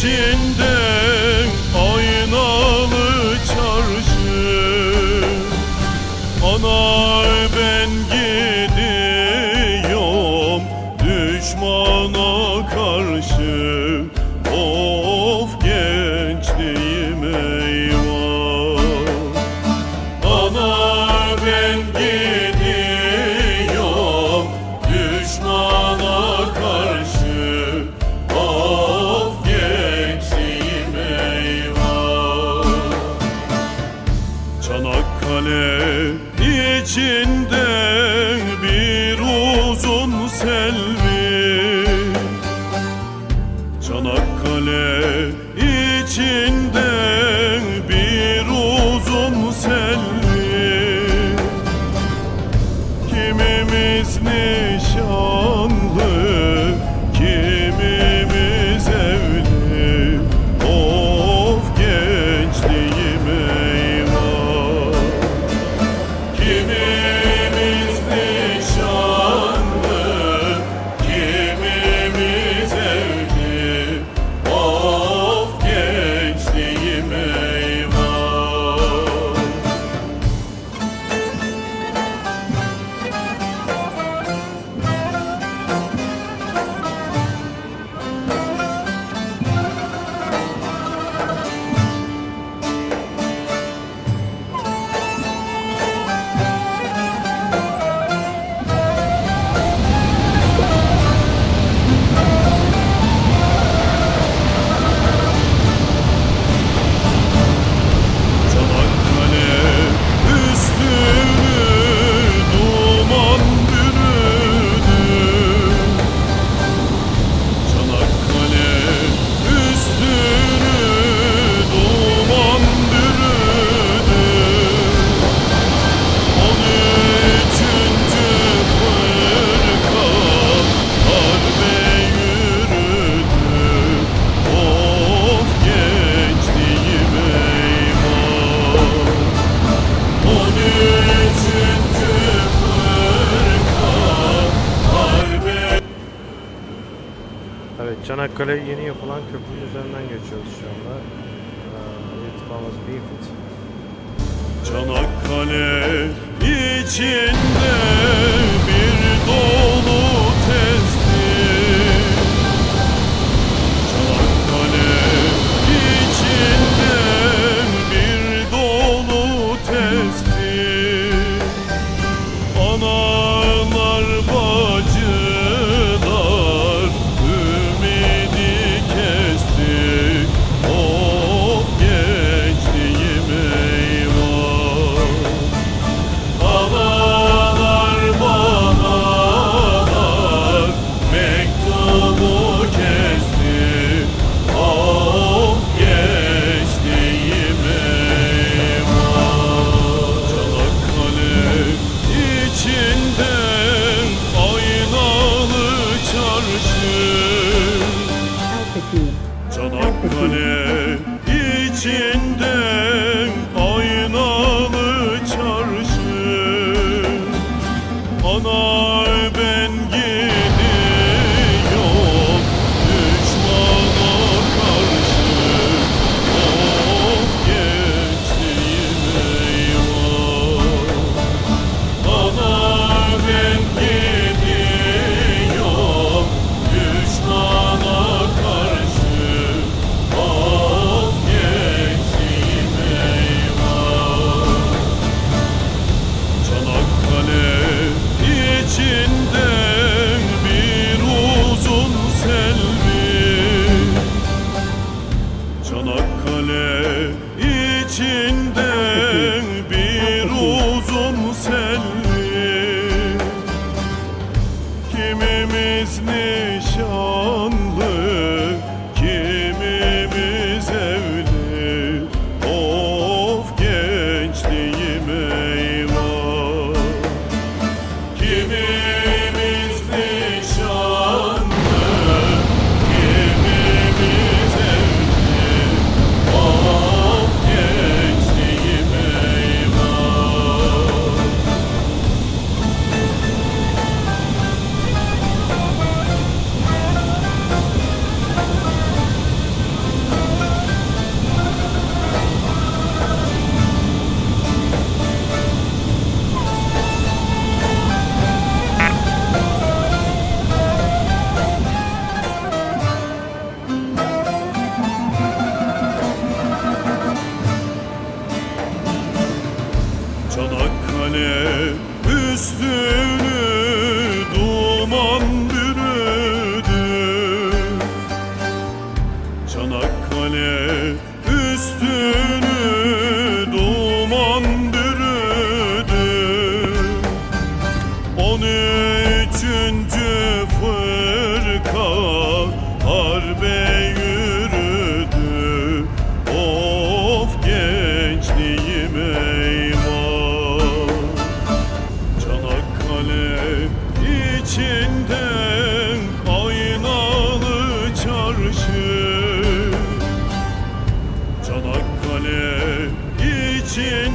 先 Selvi. Çanakkale içinde Çanakkale yeni yapılan köprünün üzerinden geçiyoruz şu anda. Ee, Irtifamız uh, bir fit. Çanakkale içinde kimimiz nişan Çanakkale sim?